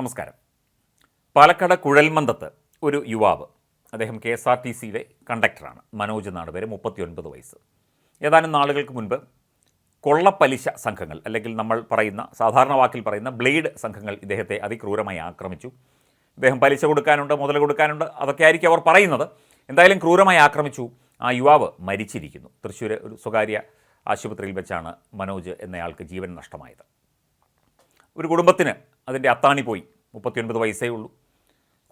നമസ്കാരം. പാലക്കാട് കുഴൽമന്ദത്ത് ഒരു യുവാവ് അദ്ദേഹം കെ എസ് ആർ ടി സിയിലെ കണ്ടക്ടറാണ്. മനോജ് എന്നാണ് പേര് മുപ്പത്തിയൊൻപത് വയസ്സ്. ഏതാനും നാളുകൾക്ക് മുൻപ് കൊള്ളപ്പലിശ സംഘങ്ങൾ അല്ലെങ്കിൽ നമ്മൾ പറയുന്ന സാധാരണ വാക്കിൽ പറയുന്ന ബ്ലേഡ് സംഘങ്ങൾ ഇദ്ദേഹത്തെ അതിക്രൂരമായി ആക്രമിച്ചു. ഇദ്ദേഹം പലിശ കൊടുക്കാനുണ്ട് മുതൽ കൊടുക്കാനുണ്ട് അതൊക്കെ ആയിരിക്കും അവർ പറയുന്നത്. എന്തായാലും ക്രൂരമായി ആക്രമിച്ചു. ആ യുവാവ് മരിച്ചിരിക്കുന്നു. തൃശ്ശൂർ ഒരു സ്വകാര്യ ആശുപത്രിയിൽ വെച്ചാണ് മനോജ് എന്നയാൾക്ക് ജീവൻ നഷ്ടമായത്. ഒരു കുടുംബത്തിന് അതിന്റെ അത്താണി പോയി. മുപ്പത്തിയൊൻപത് വയസ്സേ ഉള്ളൂ.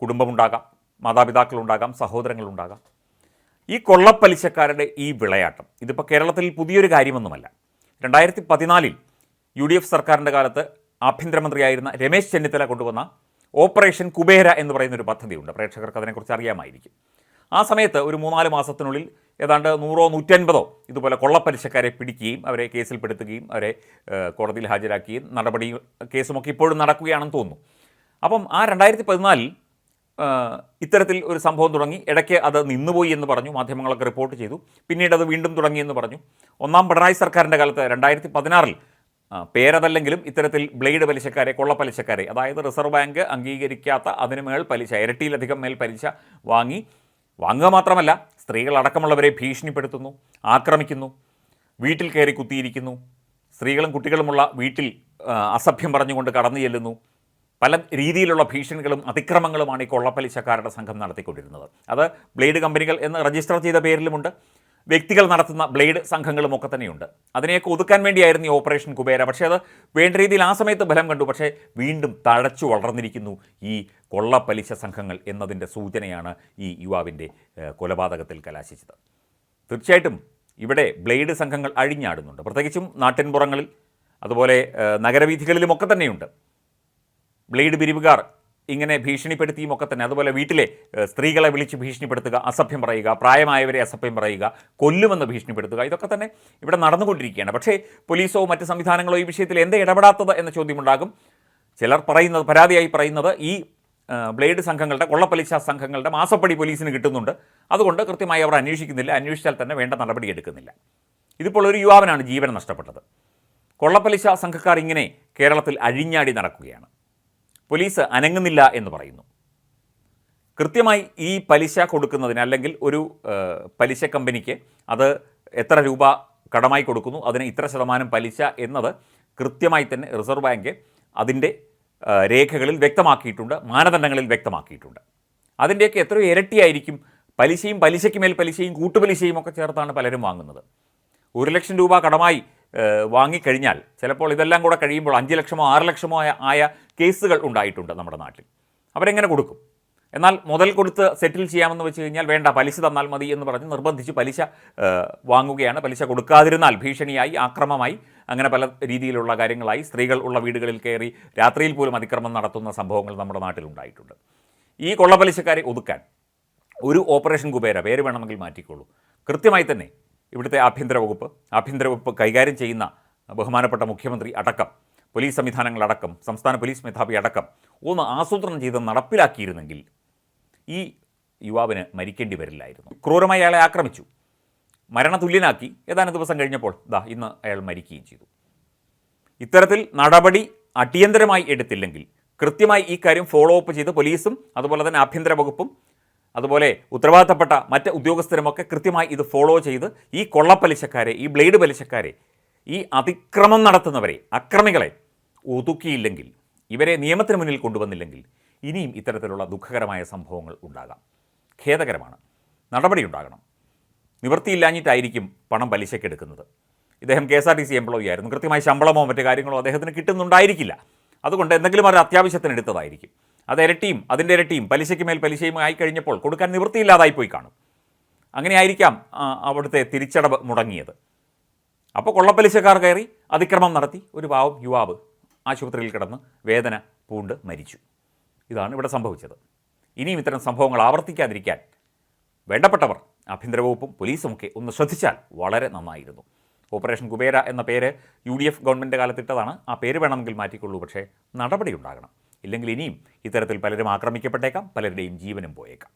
കുടുംബമുണ്ടാകാം മാതാപിതാക്കളുണ്ടാകാം സഹോദരങ്ങളുണ്ടാകാം. ഈ കൊള്ളപ്പലിശക്കാരുടെ ഈ വിളയാട്ടം ഇതിപ്പോൾ കേരളത്തിൽ പുതിയൊരു കാര്യമൊന്നുമല്ല. രണ്ടായിരത്തി പതിനാലിൽ യു ഡി എഫ് സർക്കാരിന്റെ കാലത്ത് ആഭ്യന്തരമന്ത്രിയായിരുന്ന രമേശ് ചെന്നിത്തല കൊണ്ടുവന്ന ഓപ്പറേഷൻ കുബേര എന്ന് പറയുന്നൊരു പദ്ധതിയുണ്ട്. പ്രേക്ഷകർക്ക് അതിനെക്കുറിച്ച് അറിയാമായിരിക്കും. ആ സമയത്ത് ഒരു മൂന്നാൽ മാസത്തിനുള്ളിൽ ഏതാണ്ട് നൂറോ നൂറ്റൻപതോ ഇതുപോലെ കൊള്ളപ്പലിശക്കാരെ പിടിക്കുകയും അവരെ കേസിൽപ്പെടുത്തുകയും അവരെ കോടതിയിൽ ഹാജരാക്കുകയും നടപടി കേസുമൊക്കെ ഇപ്പോഴും നടക്കുകയാണെന്ന് തോന്നുന്നു. അപ്പം ആ രണ്ടായിരത്തി പതിനാലിൽ ഇത്തരത്തിൽ ഒരു സംഭവം തുടങ്ങി. ഇടയ്ക്ക് അത് നിന്നുപോയി എന്ന് പറഞ്ഞു. മാധ്യമങ്ങളൊക്കെ റിപ്പോർട്ട് ചെയ്തു. പിന്നീട് അത് വീണ്ടും തുടങ്ങി എന്ന് പറഞ്ഞു. ഒന്നാം പിണറായി സർക്കാരിന്റെ കാലത്ത് രണ്ടായിരത്തി പതിനാറിൽ പേരതല്ലെങ്കിലും ഇത്തരത്തിൽ ബ്ലേഡ് പലിശക്കാരെ കൊള്ളപ്പലിശക്കാരെ അതായത് റിസർവ് ബാങ്ക് അംഗീകരിക്കാത്ത അതിന് മേൽ പലിശ ഇരട്ടിയിലധികം മേൽ പലിശ വാങ്ങി. വാങ്ങുക മാത്രമല്ല സ്ത്രീകൾ അടക്കമുള്ളവരെ ഭീഷണിപ്പെടുത്തുന്നു ആക്രമിക്കുന്നു വീട്ടിൽ കയറി കുത്തിയിരിക്കുന്നു. സ്ത്രീകളും കുട്ടികളുമുള്ള വീട്ടിൽ അസഭ്യം പറഞ്ഞുകൊണ്ട് കടന്നു ചെല്ലുന്നു. പല രീതിയിലുള്ള ഭീഷണികളും അതിക്രമങ്ങളുമാണ് ഈ കൊള്ളപ്പലിശക്കാരുടെ സംഘം നടത്തിക്കൊണ്ടിരുന്നത്. അത് ബ്ലേഡ് കമ്പനികൾ എന്ന് രജിസ്റ്റർ ചെയ്ത പേരിലുമുണ്ട്. വ്യക്തികൾ നടത്തുന്ന ബ്ലേഡ് സംഘങ്ങളും ഒക്കെ തന്നെയുണ്ട്. അതിനെയൊക്കെ ഒതുക്കാൻ വേണ്ടിയായിരുന്നു ഈ ഓപ്പറേഷൻ കുബേര. പക്ഷേ അത് വേണ്ട രീതിയിൽ ആ സമയത്ത് ബലം കണ്ടു. പക്ഷേ വീണ്ടും തഴച്ചു വളർന്നിരിക്കുന്നു ഈ കൊള്ളപ്പലിശ സംഘങ്ങൾ എന്നതിന്റെ സൂചനയാണ് ഈ യുവാവിന്റെ കൊലപാതകത്തിൽ കലാശിച്ചത്. തീർച്ചയായിട്ടും ഇവിടെ ബ്ലേഡ് സംഘങ്ങൾ അഴിഞ്ഞാടുന്നുണ്ട്. പ്രത്യേകിച്ചും നാട്ടിൻപുറങ്ങളിൽ അതുപോലെ നഗരവീഥികളിലും നഗരവീഥികളിലുമൊക്കെ തന്നെയുണ്ട്. ബ്ലേഡ് പിരിവുകാർ ഇങ്ങനെ ഭീഷണിപ്പെടുത്തിയും ഒക്കെ തന്നെ. അതുപോലെ വീട്ടിലെ സ്ത്രീകളെ വിളിച്ച് ഭീഷണിപ്പെടുത്തുക അസഭ്യം പറയുക പ്രായമായവരെ അസഭ്യം പറയുക കൊല്ലുമെന്ന് ഭീഷണിപ്പെടുത്തുക ഇതൊക്കെ തന്നെ ഇവിടെ നടന്നുകൊണ്ടിരിക്കുകയാണ്. പക്ഷേ പോലീസോ മറ്റ് സംവിധാനങ്ങളോ ഈ വിഷയത്തിൽ എന്ത് ഇടപെടാത്തത് എന്ന ചോദ്യമുണ്ടാകും. ചിലർ പറയുന്നത് പരാതിയായി പറയുന്നത് ഈ ബ്ലേഡ് സംഘങ്ങളുടെ കൊള്ളപ്പലിശ സംഘങ്ങളുടെ മാസപ്പടി പോലീസിന് കിട്ടുന്നുണ്ട്. അതുകൊണ്ട് കൃത്യമായി അവർ അന്വേഷിക്കുന്നില്ല. അന്വേഷിച്ചാൽ തന്നെ വേണ്ട നടപടി എടുക്കുന്നില്ല. ഇതിപ്പോൾ ഒരു യുവാവിനാണ് ജീവൻ നഷ്ടപ്പെട്ടത്. കൊള്ളപ്പലിശ സംഘക്കാർ ഇങ്ങനെ കേരളത്തിൽ അഴിഞ്ഞാടി നടക്കുകയാണ്. പോലീസ് അനങ്ങുന്നില്ല എന്ന് പറയുന്നു. കൃത്യമായി ഈ പലിശ കൊടുക്കുന്നതിന് അല്ലെങ്കിൽ ഒരു പലിശ കമ്പനിക്ക് അത് എത്ര രൂപ കടമായി കൊടുക്കുന്നു അതിന് ഇത്ര ശതമാനം പലിശ എന്നത് കൃത്യമായി തന്നെ റിസർവ് ബാങ്ക് അതിന്റെ രേഖകളിൽ വ്യക്തമാക്കിയിട്ടുണ്ട് മാനദണ്ഡങ്ങളിൽ വ്യക്തമാക്കിയിട്ടുണ്ട്. അതിന്റെയൊക്കെ എത്രയോ ഇരട്ടിയായിരിക്കും പലിശയും പലിശയ്ക്ക് മേൽ പലിശയും കൂട്ടുപലിശയും ഒക്കെ ചേർത്താണ് പലരും വാങ്ങുന്നത്. ഒരു ലക്ഷം രൂപ കടമായി വാങ്ങിക്കഴിഞ്ഞാൽ ചിലപ്പോൾ ഇതെല്ലാം കൂടെ കഴിയുമ്പോൾ അഞ്ച് ലക്ഷമോ ആറ് ലക്ഷമോ ആയ കേസുകൾ ഉണ്ടായിട്ടുണ്ട് നമ്മുടെ നാട്ടിൽ. അവരെങ്ങനെ കൊടുക്കും? എന്നാൽ മുതൽ കൊടുത്ത് സെറ്റിൽ ചെയ്യാമെന്ന് വെച്ച് കഴിഞ്ഞാൽ വേണ്ട പലിശ തന്നാൽ മതി എന്ന് പറഞ്ഞ് നിർബന്ധിച്ച് പലിശ വാങ്ങുകയാണ്. പലിശ കൊടുക്കാതിരുന്നാൽ ഭീഷണിയായി ആക്രമമായി അങ്ങനെ പല രീതിയിലുള്ള കാര്യങ്ങളായി സ്ത്രീകൾ ഉള്ള വീടുകളിൽ കയറി രാത്രിയിൽ പോലും അതിക്രമം നടത്തുന്ന സംഭവങ്ങൾ നമ്മുടെ നാട്ടിലുണ്ടായിട്ടുണ്ട് ഈ കൊള്ളപ്പലിശക്കാരെ ഒതുക്കാൻ ഒരു ഓപ്പറേഷൻ കുബേര പേര് വേണമെങ്കിൽ മാറ്റിക്കോളൂ. കൃത്യമായി തന്നെ ഇവിടുത്തെ ആഭ്യന്തര വകുപ്പ് ആഭ്യന്തര വകുപ്പ് കൈകാര്യം ചെയ്യുന്ന ബഹുമാനപ്പെട്ട മുഖ്യമന്ത്രി അടക്കം പോലീസ് സംവിധാനങ്ങളടക്കം സംസ്ഥാന പോലീസ് മേധാവി അടക്കം ഒന്ന് ആസൂത്രണം ചെയ്ത് നടപ്പിലാക്കിയിരുന്നെങ്കിൽ ഈ യുവാവിന് മരിക്കേണ്ടി വരില്ലായിരുന്നു. ക്രൂരമായി അയാളെ ആക്രമിച്ചു. മരണതുല്യനാക്കി. ഏതാനും ദിവസം കഴിഞ്ഞപ്പോൾ ദാ ഇന്ന് അയാൾ മരിക്കുകയും ചെയ്തു. ഇത്തരത്തിൽ നടപടി അടിയന്തരമായി എടുത്തില്ലെങ്കിൽ കൃത്യമായി ഈ കാര്യം ഫോളോ അപ്പ് ചെയ്ത് പോലീസും അതുപോലെ തന്നെ ആഭ്യന്തര വകുപ്പും അതുപോലെ ഉത്തരവാദിത്തപ്പെട്ട മറ്റ് ഉദ്യോഗസ്ഥരുമൊക്കെ കൃത്യമായി ഇത് ഫോളോ ചെയ്ത് ഈ കൊള്ളപ്പലിശക്കാരെ ഈ ബ്ലേഡ് പലിശക്കാരെ ഈ അതിക്രമം നടത്തുന്നവരെ അക്രമികളെ ഒതുക്കിയില്ലെങ്കിൽ ഇവരെ നിയമത്തിന് മുന്നിൽ കൊണ്ടുവന്നില്ലെങ്കിൽ ഇനിയും ഇത്തരത്തിലുള്ള ദുഃഖകരമായ സംഭവങ്ങൾ ഉണ്ടാകാം. ഖേദകരമാണ്. നടപടിയുണ്ടാകണം നിവൃത്തിയില്ലാഞ്ഞിട്ടായിരിക്കും പണം പലിശക്കെടുക്കുന്നത് ഇദ്ദേഹം K S R T C employee ആയിരുന്നു. കൃത്യമായി ശമ്പളമോ മറ്റു കാര്യങ്ങളോ അദ്ദേഹത്തിന് കിട്ടുന്നുണ്ടായിരിക്കില്ല. അതുകൊണ്ട് എന്തെങ്കിലും ഒരു അത്യാവശ്യത്തിന് എടുത്തതായിരിക്കും. അത് ഇരട്ടിയും അതിന്റെ ഇരട്ടിയും പലിശയ്ക്ക് മേൽ പലിശയും ആയി കഴിഞ്ഞപ്പോൾ കൊടുക്കാൻ നിവൃത്തിയില്ലാതായി പോയി കാണും. അങ്ങനെ ആയിരിക്കാം ആ, അവിടുത്തെ തിരിച്ചടവ് മുടങ്ങിയത്. അപ്പോൾ കൊള്ളപ്പലിശക്കാർ കയറി അതിക്രമം നടത്തി ഒരു പാവം യുവാവ് ആശുപത്രിയിൽ കിടന്ന് വേദന പൂണ്ട് മരിച്ചു. ഇതാണ് ഇവിടെ സംഭവിച്ചത്. ഇനിയും ഇത്തരം സംഭവങ്ങൾ ആവർത്തിക്കാതിരിക്കാൻ വേണ്ടപ്പെട്ടവർ ആഭ്യന്തര വകുപ്പും പോലീസും ഒക്കെ ഒന്ന് ശ്രദ്ധിച്ചാൽ വളരെ നന്നായിരുന്നു. ഓപ്പറേഷൻ കുബേര എന്ന പേര് യു ഡി എഫ് ഗവൺമെന്റ് കാലത്തിട്ടതാണ്. ആ പേര് വേണമെങ്കിൽ മാറ്റിക്കൊള്ളൂ പക്ഷേ നടപടി ഉണ്ടാകണം ഇല്ലെങ്കിൽ ഇനിയും ഇത്തരത്തിൽ പലരും ആക്രമിക്കപ്പെട്ടേക്കാം പലരുടെയും ജീവനും പോയേക്കാം.